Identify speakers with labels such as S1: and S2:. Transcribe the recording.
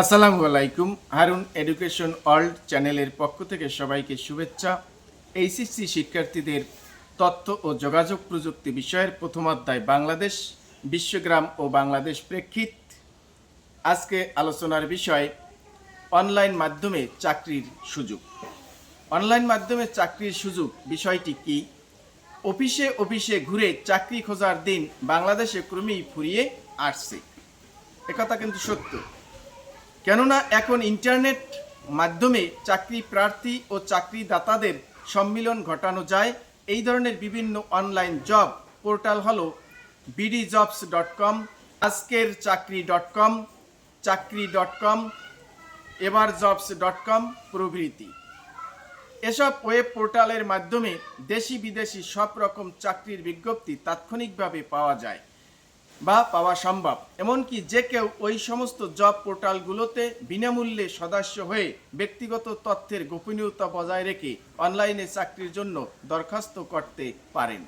S1: আসসালামু আলাইকুম, Harun education world চ্যানেলের পক্ষ থেকে সবাইকে শুভেচ্ছা। এইচএসসি শিক্ষার্থীদের তথ্য ও যোগাযোগ প্রযুক্তি বিষয়ের প্রথম অধ্যায়, বাংলাদেশ, বিশ্বগ্রাম ও বাংলাদেশ প্রেক্ষিত। আজকে আলোচনার বিষয়, অনলাইন মাধ্যমে চাকরির সুযোগ। অনলাইন মাধ্যমে চাকরির সুযোগ বিষয়টি কি? অফিসে অফিসে ঘুরে চাকরি খোঁজার দিন বাংলাদেশে ক্রমেই ফুরিয়ে আসছে। একথা কিন্তু সত্য। কেননা এখন ইন্টারনেট মাধ্যমে চাকরি প্রার্থী ও চাকরিদাতাদের সম্মিলন ঘটানো যায়। এই ধরনের বিভিন্ন অনলাইন জব পোর্টাল হলো বিডি জবস ডট কম আজকের চাকরি ডট কম চাকরি ডট কম এবার জবস ডট কম প্রভৃতি। এসব ওয়েব পোর্টালের মাধ্যমে দেশি বিদেশি সব রকম চাকরির বিজ্ঞপ্তি তাৎক্ষণিকভাবে পাওয়া যায়। বা পাওয়া সম্ভব। এমনকি যে কেউ ওই সমস্ত জব পোর্টালগুলোতে বিনামূল্যে সদস্য হয়ে ব্যক্তিগত তথ্যের গোপনীয়তা বজায় রেখে অনলাইনে চাকরির জন্য দরখাস্ত করতে পারেন।